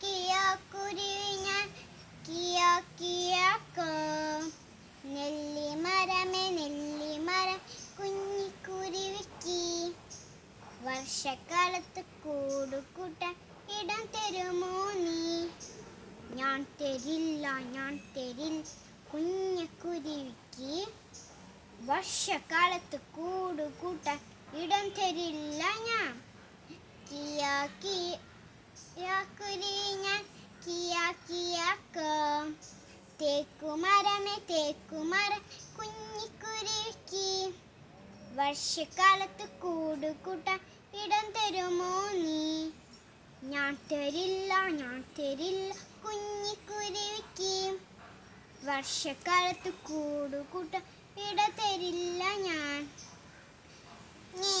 കിയാക്കോ വർഷക്കാലത്ത് കൂടുകൂട്ടാൻ ഇടം തരുമോ നീ? ഞാൻ തരില്ല ഞാൻ തരില്ല കുഞ്ഞക്കുരുവിക്ക് വർഷക്കാലത്ത് കൂടുകൂട്ടാൻ ഇടം തരില്ല ഞാൻ. കിയാ കുരുവി ഞാൻ തേക്കുമരമേ തേക്കുമരം കുഞ്ഞിക്കുരുക്കി. വർഷക്കാലത്ത് കൂടുകൂട്ടാൻ ഇടം തരുമോ നീ? ഞാൻ തരില്ല ഞാൻ തരില്ല കുഞ്ഞിക്കുരുവിക്ക് വർഷക്കാലത്ത് കൂടുകൂട്ടാൻ ഇടം തരില്ല ഞാൻ. നീ,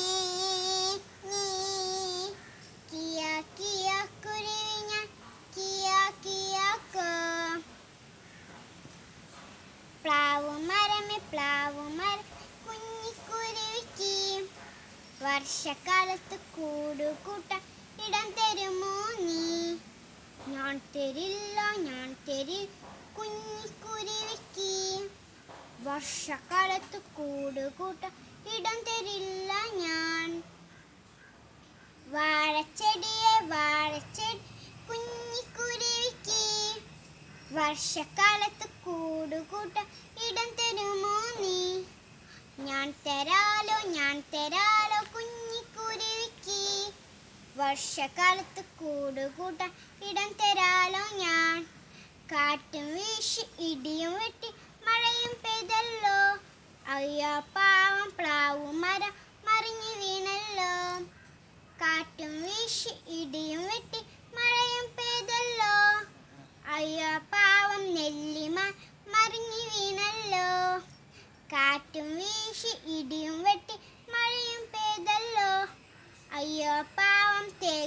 പ്ലാവു പ്ലാവുമര പ്ലാവു മരം കുഞ്ഞിക്കുരുവിക്ക് വർഷക്കാലത്ത് കൂടുകൂട്ട ഇടം തരുമോ നീ? ഞാൻ തരില്ല ഞാൻ തരി കുഞ്ഞിക്കുരുവിക്ക് വർഷക്കാലത്ത് കൂടുകൂട്ട ഇടം തരില്ല ഞാൻ. വാഴച്ചെടിയെ വാഴച്ചെടി കുഞ്ഞിക്കുരുവിക്ക് വർഷക്കാലത്ത് കൂടുകൂട്ടാൻ തരാലോ കുഞ്ഞി തരാലോ കുഞ്ഞിക്കുരുവിക്ക് വർഷക്കാലത്ത് കൂടുകൂട്ടാൻ ഇടം തരാലോ ഞാൻ. കാറ്റും വീശി ഇടിയും വെട്ടി മഴയും പെയ്തല്ലോ. അയ്യോ പാവം പ്ലാവും മരം മറിഞ്ഞു വീണല്ലോ. കാറ്റും വീശി ഇടിയും വെട്ടി മഴയും പെയ്തല്ലോ. അയ്യോ പാവം നെല്ലിമ മറിഞ്ഞു വീണല്ലോ. കാറ്റും വീശി ഇടിയും വെട്ടി അയ്യോ പാവം തേക്കുമ